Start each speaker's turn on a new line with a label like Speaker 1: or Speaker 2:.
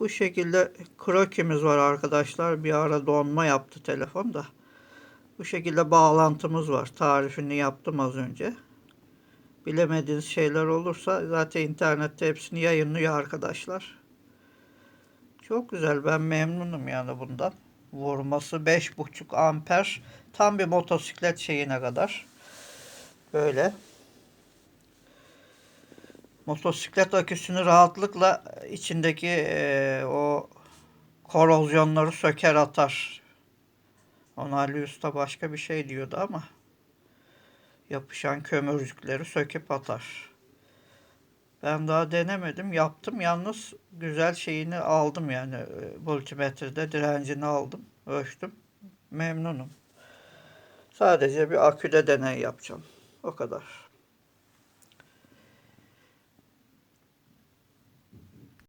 Speaker 1: Bu şekilde krokimiz var arkadaşlar. Bir ara donma yaptı telefon da. Bu şekilde bağlantımız var. Tarifini yaptım az önce. Bilemediğiniz şeyler olursa zaten internette hepsini yayınlıyor arkadaşlar. Çok güzel. Ben memnunum yani bundan. Vurması 5.5 amper. Tam bir motosiklet şeyine kadar. Böyle. Motosiklet aküsünü rahatlıkla içindeki eee, o korozyonları söker atar. Ona Ali Usta başka bir şey diyordu ama yapışan kömürcükleri söküp atar. Ben daha denemedim. Yaptım. Yalnız güzel şeyini aldım yani. e, Multimetrede direncini aldım. Ölçtüm. Memnunum. Sadece bir aküde deney yapacağım. O kadar.